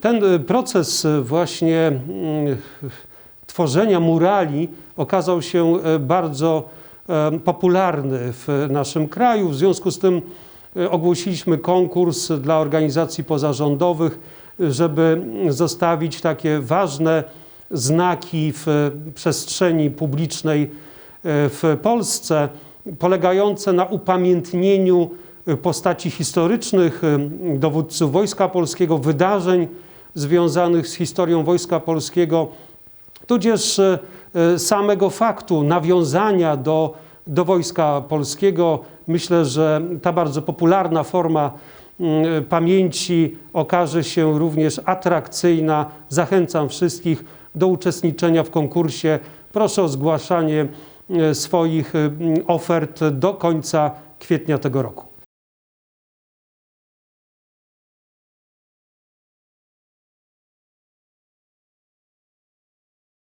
Ten e, proces e, właśnie mm, tworzenia murali okazał się e, bardzo popularny w naszym kraju. W związku z tym ogłosiliśmy konkurs dla organizacji pozarządowych, żeby zostawić takie ważne znaki w przestrzeni publicznej w Polsce, polegające na upamiętnieniu postaci historycznych, e, dowódców Wojska Polskiego, wydarzeń związanych z historią Wojska Polskiego, tudzież e, e, samego faktu nawiązania do, do Wojska Polskiego. Myślę, że ta bardzo popularna forma pamięci okaże się również atrakcyjna. Zachęcam wszystkich do uczestniczenia w konkursie. Proszę o zgłaszanie swoich ofert do końca kwietnia tego roku.